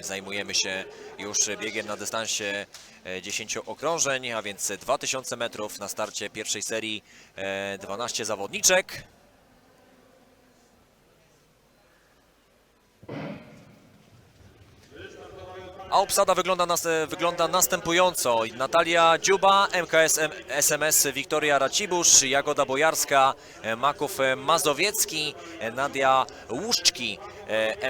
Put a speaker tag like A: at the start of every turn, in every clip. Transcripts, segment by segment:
A: My zajmujemy się już biegiem na dystansie e, 10 okrążeń, a więc 2000 metrów na starcie pierwszej serii. e, 12 zawodniczek. A obsada wygląda, nas, e, wygląda następująco. Natalia Dziuba, MKS SMS Wiktoria Racibusz, Jagoda Bojarska, e, Maków e, Mazowiecki, e, Nadia Łuszczki, e,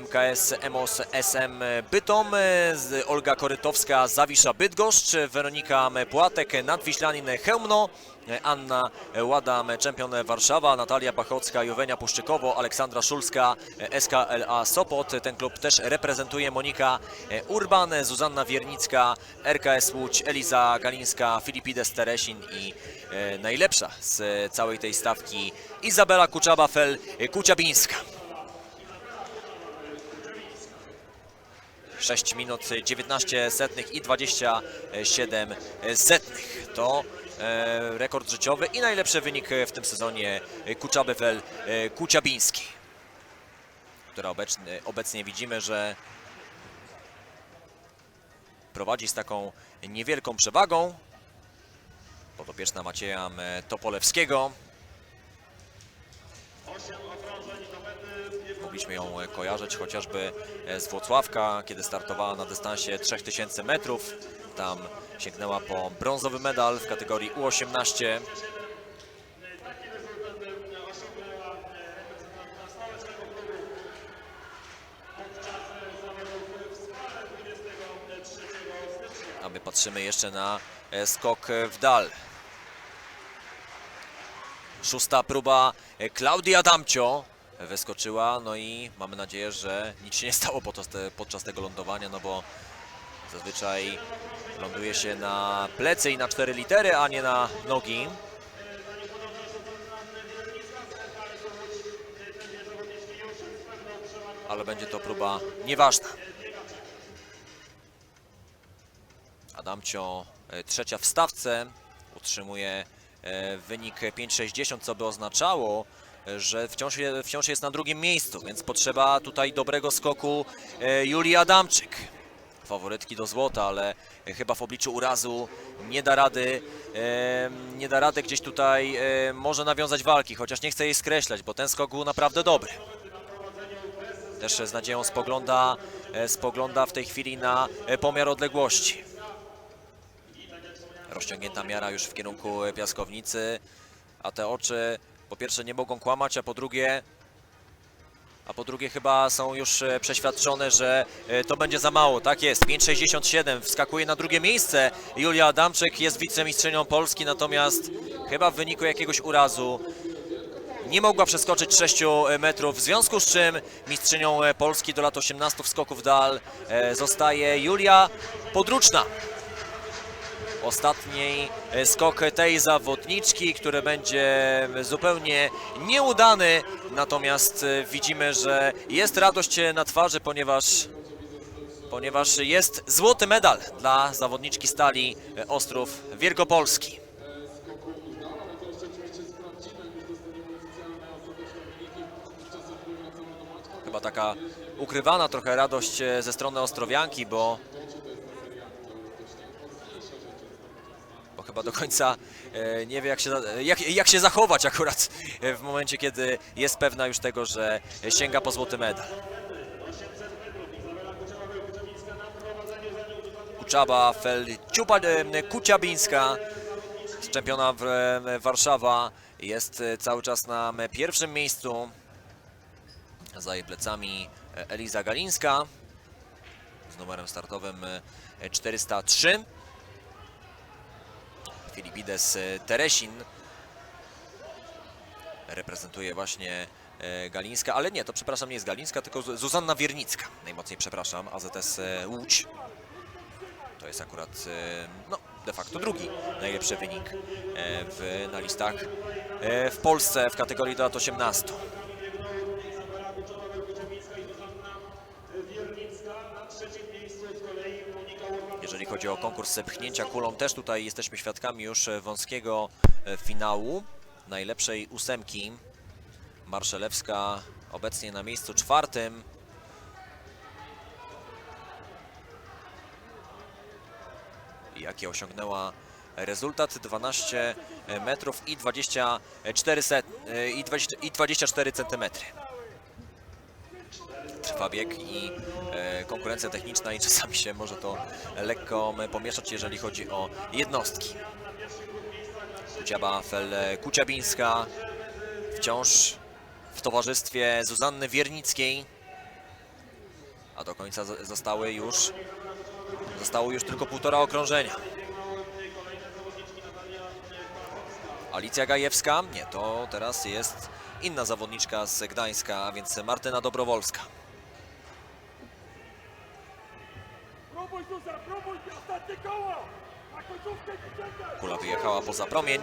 A: MKS EMOS SM Bytom, e, Olga Korytowska Zawisza Bydgoszcz, Weronika Płatek Nadwiślanin Chełmno, e, Anna Ładam, czempion Warszawa, Natalia Pachocka, Jowenia Puszczykowo, Aleksandra Szulska, e, SKLA Sopot. Ten klub też reprezentuje Monika e, Urban, Zuzanna Wiernicka, RKS Łódź, Eliza Galińska, Filipides Teresin i e, najlepsza z e, całej tej stawki Izabela Kuczaba-Fel e, Kuciabińska. 6 minut 19 setnych i 27 setnych. To e, rekord życiowy i najlepszy wynik w tym sezonie Kuczabefel e, Kuciabiński, która obecnie, obecnie widzimy, że prowadzi z taką niewielką przewagą. Podopieczna Macieja. Topolewskiego. Mogliśmy ją e, kojarzyć chociażby e, z Włocławka, kiedy startowała na dystansie 3000 metrów. Tam sięgnęła po brązowy medal w kategorii U18. A my patrzymy jeszcze na e, skok w dal. Szósta próba Klaudia Damcio wyskoczyła, no i mamy nadzieję, że nic się nie stało podczas, te, podczas tego lądowania, no bo zazwyczaj ląduje się na plecy i na cztery litery, a nie na nogi. Ale będzie to próba nieważna. Adamcio e, trzecia w stawce, utrzymuje e, wynik 5,60, co by oznaczało, że wciąż, wciąż jest na drugim miejscu, więc potrzeba tutaj dobrego skoku e, Julii Adamczyk. Faworytki do złota, ale chyba w obliczu urazu nie da rady, e, nie da rady gdzieś tutaj e, może nawiązać walki, chociaż nie chcę jej skreślać, bo ten skok był naprawdę dobry. Też z nadzieją spogląda, spogląda w tej chwili na pomiar odległości. Rozciągnięta miara już w kierunku piaskownicy, a te oczy po pierwsze nie mogą kłamać, a po drugie a po drugie chyba są już e, przeświadczone, że e, to będzie za mało. Tak jest, 5,67 wskakuje na drugie miejsce. Julia Adamczyk jest wicemistrzynią Polski, natomiast chyba w wyniku jakiegoś urazu nie mogła przeskoczyć 6 metrów, w związku z czym mistrzynią e, Polski do lat 18 w skoku w dal e, zostaje Julia Podruczna. Ostatni e, skok tej zawodniczki, który będzie zupełnie nieudany, natomiast e, widzimy, że jest radość na twarzy, ponieważ ponieważ jest złoty medal dla zawodniczki stali e, Ostrów Wielkopolski. Chyba taka ukrywana trochę radość ze strony Ostrowianki, bo chyba do końca e, nie wie jak się, jak, jak się zachować akurat e, w momencie, kiedy jest pewna już tego, że sięga po złoty medal. Kuczaba, Fel, Ciupa, e, Kuciabińska, czempiona w, e, Warszawa, jest cały czas na pierwszym miejscu. Za jej plecami Eliza Galińska z numerem startowym e, 403. Filipides e, Teresin reprezentuje właśnie e, Galińska, ale nie, to przepraszam, nie jest Galińska, tylko Zu- Zuzanna Wiernicka. Najmocniej przepraszam, AZS e, Łódź. To jest akurat, no, de facto drugi najlepszy wynik w, na listach w Polsce w kategorii do lat 18. chodzi o konkurs pchnięcia kulą. Też tutaj jesteśmy świadkami już e, wąskiego e, finału. Najlepszej ósemki Marszelewska obecnie na miejscu czwartym. Jakie osiągnęła rezultat 12 e, metrów i 24, i 20, i 24 centymetry. Trwa bieg i e, konkurencja techniczna i czasami się może to lekko m, pomieszać, jeżeli chodzi o jednostki. Kuciaba Fel Kuciabińska wciąż w towarzystwie Zuzanny Wiernickiej, a do końca zostały już zostało już tylko półtora okrążenia. Alicja Gajewska, nie, to teraz jest inna zawodniczka z Gdańska, a więc Martyna Dobrowolska. Kula wyjechała poza promień.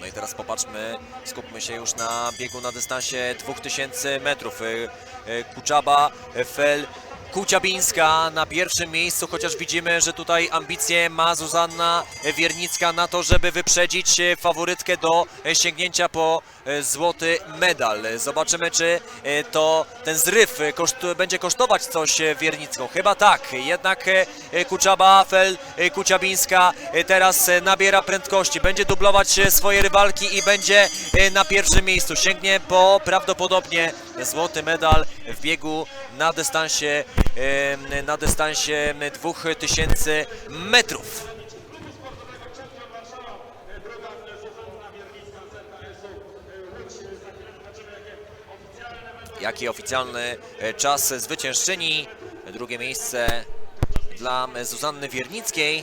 A: No i teraz popatrzmy, skupmy się już na biegu na dystansie 2000 metrów. Y, y, Kuczaba, Fel, Kuciabińska na pierwszym miejscu, chociaż widzimy, że tutaj ambicje ma Zuzanna Wiernicka na to, żeby wyprzedzić e, faworytkę do e, sięgnięcia po e, złoty medal. Zobaczymy, czy to ten zryw koszt, będzie kosztować coś Wiernicką. Chyba tak, jednak Kuczaba, Fel, e, Kuciabińska teraz nabiera prędkości, będzie dublować swoje rywalki i będzie na pierwszym miejscu. Sięgnie po prawdopodobnie złoty medal w biegu na dystansie, na dystansie 2000 metrów. Jaki oficjalny e, czas zwyciężczyni? Drugie miejsce dla Zuzanny Wiernickiej.